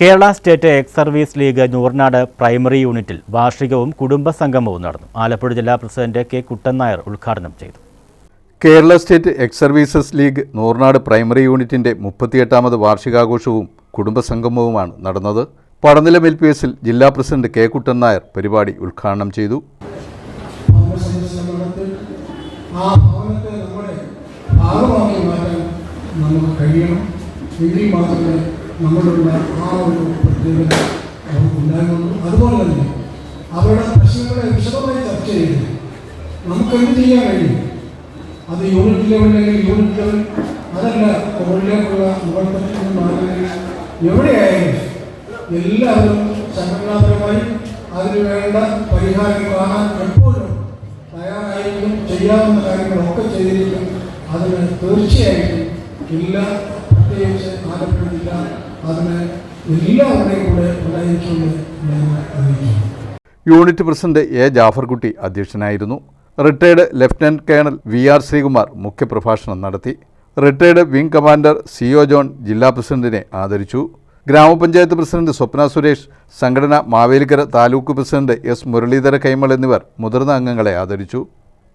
Kerala state ex service league Noornad primary യൂണിറ്റിൽ വാർഷികവും കുടുംബ സംഗമവും നടന്നു. ആലപ്പുഴ ജില്ലാ പ്രസിഡന്റ് കെ കുട്ടൻ നായർ ഉദ്ഘാടനം ചെയ്തു. Kerala state ex services league Noornad primary യൂണിറ്റിന്റെ മുപ്പത്തിയെട്ടാമത് വാർഷികാഘോഷവും കുടുംബസംഗമവുമാണ് നടന്നത്. പടനിലം എൽ പി എസിൽ ജില്ലാ പ്രസിഡന്റ് കെ കുട്ടൻ നായർ പരിപാടി ഉദ്ഘാടനം ചെയ്തു. നമുക്ക് കഴിയണം. എങ്കിൽ മാത്രമേ നമ്മളുള്ള ആ ഒരു പ്രത്യേകത ഉണ്ടാകുന്നു അതുപോലെ തന്നെ അവരുടെ പ്രശ്നങ്ങളെ വിശദമായി ചർച്ച ചെയ്ത് നമുക്ക് എന്ത് ചെയ്യാൻ കഴിയും? അത് യൂണിറ്റ് ലെവലിലെങ്കിൽ യൂണിറ്റ് ലെവൽ അതല്ല മുകളിലേക്കുള്ള മുകൾപ്പറ്റിൽ മാറുകയും എവിടെയായാലും എല്ലാവരും സംഘടനാപരമായി അതിന് വേണ്ട പരിഹാരം കാണാൻ എപ്പോഴും തയ്യാറായിരിക്കും ചെയ്യാവുന്ന കാര്യങ്ങളൊക്കെ ചെയ്തിരിക്കും. അതിന് തീർച്ചയായിട്ടും എല്ലാ പ്രത്യേകിച്ച് ആലപ്പുഴ ജില്ല എല്ലാവരുടെയും കൂടെ ഞാൻ അറിയിക്കുന്നു. യൂണിറ്റ് പ്രസിഡന്റ് എ ജാഫർകുട്ടി അധ്യക്ഷനായിരുന്നു. Retired lieutenant colonel V R Sreekumar മുഖ്യപ്രഭാഷണം നടത്തി. Retired wing commander C O John ജില്ലാ പ്രസിഡന്റിനെ ആദരിച്ചു. ഗ്രാമപഞ്ചായത്ത് പ്രസിഡന്റ് സ്വപ്ന സുരേഷ് സംഘടന മാവേലിക്കര താലൂക്ക് പ്രസിഡന്റ് എസ് മുരളീധര കൈമൾ എന്നിവർ മുതിർന്ന അംഗങ്ങളെ ആദരിച്ചു.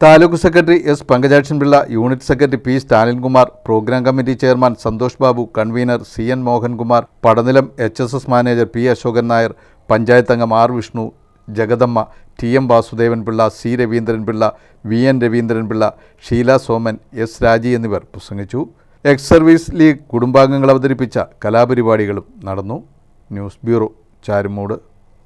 Taluk secretary S Pankajakshan Pillai unit secretary P Stalinkumar programme committee chairman Santhosh Babu convener C N Mohankumar Padanilam H S S manager P Asokan Nair panchayat അംഗം R Vishnu Jagadamma T M Vasudevan Pillai C Raveendran Pillai V N Raveendran Pillai Sheela Soman S Raji എന്നിവർ പ്രസംഗിച്ചു. X service league കുടുംബാംഗങ്ങൾ അവതരിപ്പിച്ച കലാപരിപാടികളും നടന്നു. News bureau Charummood.